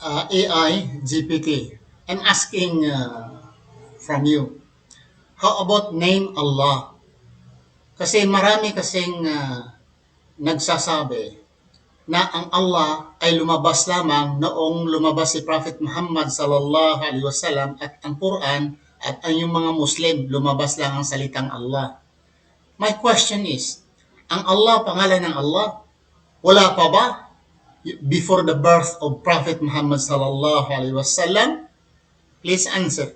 uh, AI, GPT, I'm asking uh, from you, how about name Allah? Kasi marami kasing uh, nagsasabi na ang Allah ay lumabas lamang noong lumabas si Prophet Muhammad sallallahu alaihi wasallam at ang Quran at ang yung mga Muslim lumabas lang ang salitang Allah. My question is, ang Allah pangalan ng Allah wala pa ba before the birth of Prophet Muhammad sallallahu alaihi wasallam? Please answer.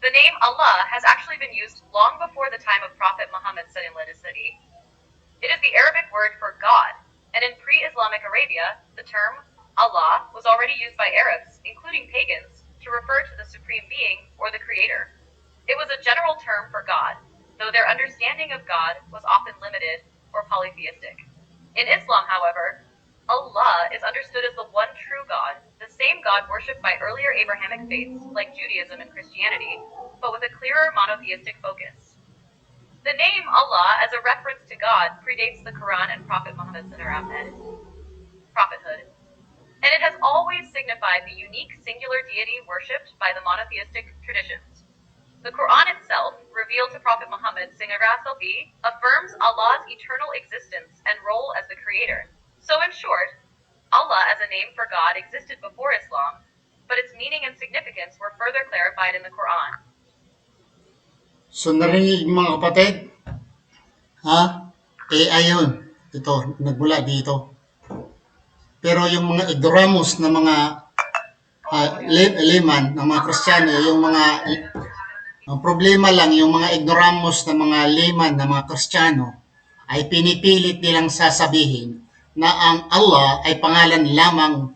The name Allah has actually been used long before the time of Prophet Muhammad wasallam. It is the Arabic word for God, and in pre-Islamic Arabia, the term Allah was already used by Arabs, including pagans, to refer to the supreme being or the creator. It was a general term for God, though their understanding of God was often limited or polytheistic. In Islam, however, Allah is understood as the one true God, the same God worshipped by earlier Abrahamic faiths like Judaism and Christianity, but with a clearer monotheistic focus. The name Allah as a reference to God predates the Quran and Prophet Muhammad prophethood, and it has always signified the unique singular deity worshipped by the monotheistic traditions. The Quran itself, revealed to Prophet Muhammad affirms Allah's eternal existence and role as the creator. So in short, Allah as a name for God existed before Islam, but its meaning and significance were further clarified in the Quran. Narinig mo, mga kapatid? Ha? AI yun. Ito, nagmula dito. Pero yung mga ignoramus na mga uh, layman, ng mga Kristiyano, yung mga ang problema lang, yung mga ignoramus na mga layman na mga Kristiyano ay pinipilit nilang sasabihin na ang Allah ay pangalan lamang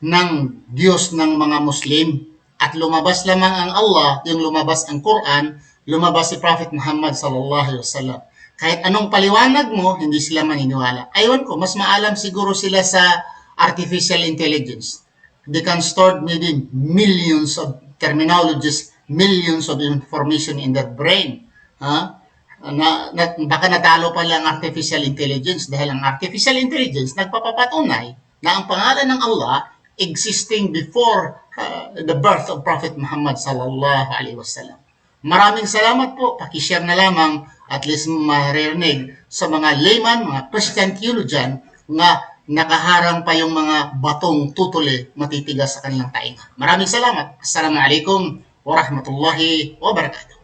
ng Diyos ng mga Muslim at lumabas lamang ang Allah, yung lumabas ang Quran, lumabas si Prophet Muhammad sallallahu alaihi wasallam. Kahit anong paliwanag mo, hindi sila maniniwala. Ayun ko, mas maalam siguro sila sa artificial intelligence. They can store maybe millions of terminologies, millions of information in their brain. Ha? Na, na, baka natalo pa lang artificial intelligence dahil ang artificial intelligence nagpapapatunay na ang pangalan ng Allah existing before uh, the birth of Prophet Muhammad sallallahu alaihi wasallam. Maraming salamat po. Pakishare na lamang at least maririnig sa mga layman, mga Christian theologian nga nakaharang pa yung mga batong tutuli matitigas sa kanilang tainga. Maraming salamat. Assalamualaikum ورحمة الله وبركاته.